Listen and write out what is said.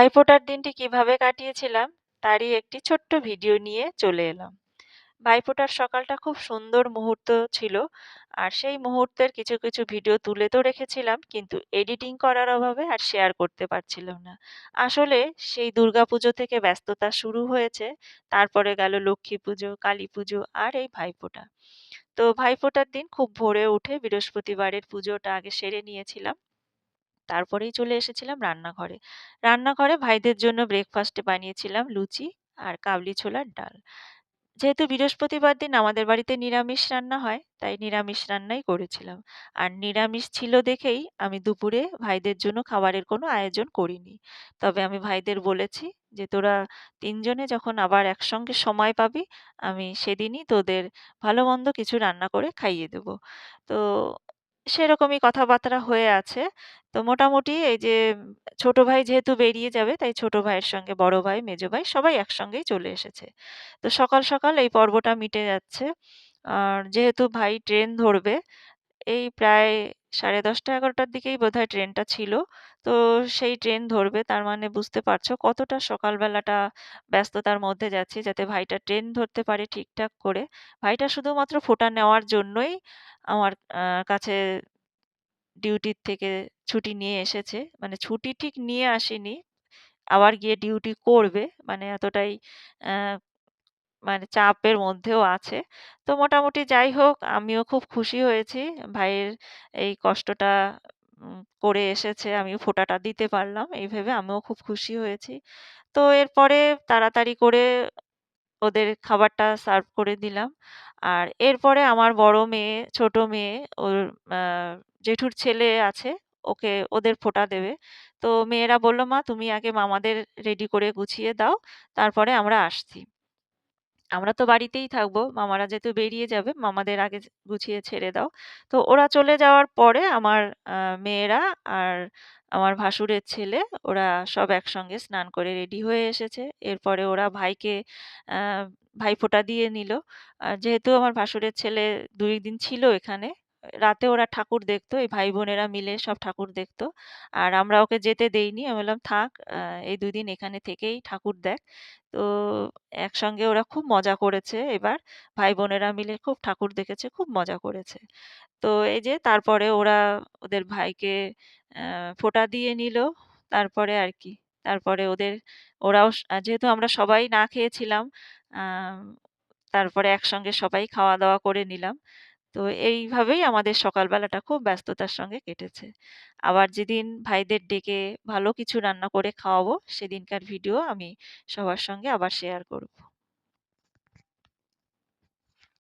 ভাইফোঁটার দিনটি কীভাবে কাটিয়েছিলাম তারই একটি ছোট্ট ভিডিও নিয়ে চলে এলাম। ভাইফোঁটার সকালটা খুব সুন্দর মুহূর্ত ছিল। আর সেই মুহূর্তের কিছু, কিছু ভিডিও তুলে তো রেখেছিলাম কিন্তু এডিটিং করার অভাবে আর শেয়ার করতে পারছিলাম না। আসলে সেই দুর্গাপুজো থেকে ব্যস্ততা শুরু হয়েছে। তারপরে গেল লক্ষ্মী পুজো, কালী পুজো আর এই ভাইফোঁটা। তো ভাইফোঁটার দিন খুব ভোরে উঠে বৃহস্পতিবারের পুজোটা আগে সেরে নিয়েছিলাম। তারপরেই চলে এসেছিলাম রান্নাঘরে। রান্নাঘরে ভাইদের জন্য ব্রেকফাস্টে বানিয়েছিলাম লুচি আর কাবলি ছোলার ডাল। যেহেতু বৃহস্পতিবার দিন আমাদের বাড়িতে নিরামিষ রান্না হয়, তাই নিরামিষ রান্নাই করেছিলাম। আর নিরামিষ ছিল দেখেই আমি দুপুরে ভাইদের জন্য খাবারের কোনো আয়োজন করিনি। তবে আমি ভাইদের বলেছি যে, "তোরা তিনজনে যখন আবার একসঙ্গে সময় পাবি, আমি সেদিনই তোদের ভালো-মন্দ কিছু রান্না করে খাইয়ে দেব।" তো সেরকমই কথাবার্তা হয়ে আছে। তো মোটামুটি এই যে ছোট ভাই যেহেতু বেরিয়ে যাবে, তাই ছোট ভাইয়ের সঙ্গে বড় ভাই, মেজো ভাই সবাই একসঙ্গেই চলে এসেছে। তো সকাল, সকাল এই পর্বটা মিটে যাচ্ছে। আর যেহেতু ভাই ট্রেন ধরবে, এই প্রায় 10:30-11:00টার দিকেই বোধহয় ট্রেনটা ছিল। তো সেই ট্রেন ধরবে, তার মানে বুঝতে পারছ কতটা সকালবেলাটা ব্যস্ততার মধ্যে যাচ্ছি যাতে ভাইটা ট্রেন ধরতে পারে ঠিকঠাক করে। ভাইটা শুধুমাত্র ফোঁটা নেওয়ার জন্যই আমার কাছে ডিউটির থেকে ছুটি নিয়ে এসেছে। মানে ছুটি ঠিক নিয়ে আসেনি। আবার গিয়ে ডিউটি করবে। মানে এতটাই মানে চাপের মধ্যেও আছে। তো মোটামুটি যাই হোক আমিও খুব খুশি হয়েছি। ভাইয়ের এই কষ্টটা করে এসেছে, আমিও ফোঁটাটা দিতে পারলাম। এই ভেবে আমিও খুব খুশি হয়েছি। তো এরপরে তাড়াতাড়ি করে ওদের খাবারটা সার্ভ করে দিলাম। আর এরপরে আমার বড় মেয়ে, ছোট মেয়ে, ওর জেঠুর ছেলে আছে, ওকে ওদের ফোঁটা দেবে। তো মেয়েরা বলল, "মা তুমি আগে মামাদের রেডি করে গুছিয়ে দাও, তারপরে আমরা আসছি।" আমরা তো বাড়িতেই থাকব। মামারা যেহেতু বেরিয়ে যাবে, মামাদের আগে গুছিয়ে ছেড়ে দাও। তো ওরা চলে যাওয়ার পরে আমার মেয়েরা আর আমার ভাসুরের ছেলে ওরা সব একসঙ্গে স্নান করে রেডি হয়ে এসেছে। এরপরে ওরা ভাইকে ভাইফোঁটা দিয়ে নিল। যেহেতু আমার ভাসুরের ছেলে দুই দিন ছিল এখানে, রাতে ওরা ঠাকুর দেখতো। এই ভাই-বোনেরা মিলে সব ঠাকুর দেখতো। আর আমরা ওকে যেতে দেইনি। আমি বললাম, "থাক, এই দুদিন এখানে থেকেই ঠাকুর দেখ।" তো একসঙ্গে ওরা খুব মজা করেছে এবার। ভাই-বোনেরা মিলে খুব ঠাকুর দেখেছে, খুব মজা করেছে। তো এই যে তারপরে ওরা ওদের ভাইকে ফোঁটা দিয়ে নিল। তারপরে আর কি। তারপরে ওদের ওরাও যেহেতু আমরা সবাই না খেয়েছিলাম, তারপরে একসঙ্গে সবাই খাওয়া-দাওয়া করে নিলাম। তো এইভাবেই আমাদের সকালবেলাটা খুব ব্যস্ততার সঙ্গে কেটেছে। আবার যেদিন ভাইদের ডেকে ভালো কিছু রান্না করে খাওয়াবো, সেদিনকার ভিডিও আমি সবার সঙ্গে আবার শেয়ার করব।